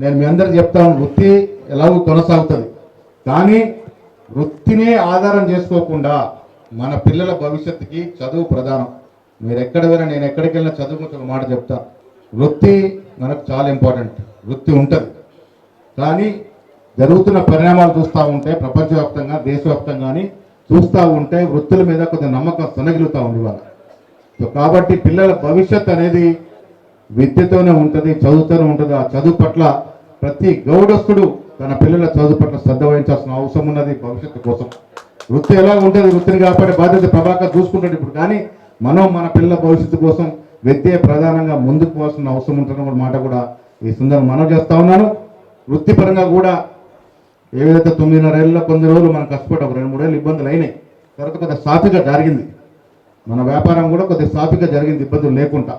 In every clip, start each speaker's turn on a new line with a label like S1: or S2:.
S1: నేను మీ అందరికి చెప్తాను వృత్తి ఎలాగో కొనసాగుతుంది. కానీ వృత్తినే ఆధారం చేసుకోకుండా మన పిల్లల భవిష్యత్తుకి చదువు ప్రధానం. మీరు ఎక్కడ వెళ్ళినా నేను ఎక్కడికి వెళ్ళినా చదువు గురించి ఒక మాట చెప్తా. వృత్తి మనకు చాలా ఇంపార్టెంట్. వృత్తి ఉంటుంది. కానీ జరుగుతున్న పరిణామాలు చూస్తూ ఉంటే ప్రపంచవ్యాప్తంగా దేశవ్యాప్తంగా చూస్తూ ఉంటే వృత్తుల మీద కొంత నమ్మకం సొనగిలుతూ ఉంది ఇవాళ. కాబట్టి పిల్లల భవిష్యత్ అనేది విద్యతోనే ఉంటుంది చదువుతూనే ఉంటుంది. ఆ చదువు పట్ల ప్రతి గౌడస్తుడు తన పిల్లల చదువు పట్ల శ్రద్ధ వహించాల్సిన అవసరం ఉన్నది భవిష్యత్తు కోసం. వృత్తి ఎలా ఉంటుంది? వృత్తిని కాపాడే బాధ్యత ప్రభాకర్ చూసుకుంటాడు ఇప్పుడు. కానీ మనం మన పిల్లల భవిష్యత్తు కోసం విద్య ప్రధానంగా ముందుకు పోవాల్సిన అవసరం ఉంటున్న కూడా మాట కూడా ఈ సందర్భం మనం చేస్తా ఉన్నాను. వృత్తిపరంగా కూడా ఏదైతే తొమ్మిదిన్నర ఏళ్ళలో కొన్ని రోజులు మనం కష్టపడ్డాం. ఒక రెండు మూడేళ్ళు ఇబ్బందులు అయినాయి. తర్వాత కొద్దిగా సాఫీగా జరిగింది. మన వ్యాపారం కూడా కొద్దిగా సాఫీగా జరిగింది. ఇబ్బందులు లేకుండా.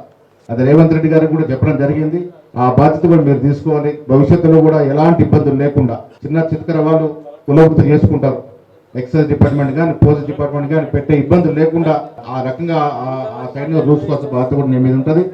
S1: అది రేవంత్ రెడ్డి గారికి కూడా చెప్పడం జరిగింది. ఆ బాధ్యత కూడా మీరు తీసుకోవాలి. భవిష్యత్తులో కూడా ఎలాంటి ఇబ్బందులు లేకుండా చిన్న చిత్తకర వాళ్ళు కులవృత్తి చేసుకుంటారు. ఎక్సైజ్ డిపార్ట్మెంట్ కానీ పోలీస్ డిపార్ట్మెంట్ కానీ పెట్టే ఇబ్బందులు లేకుండా ఆ రకంగా ఆ- సైడ్ చూసుకోవాల్సిన బాధ్యత కూడా మీ మీద ఉంటుంది.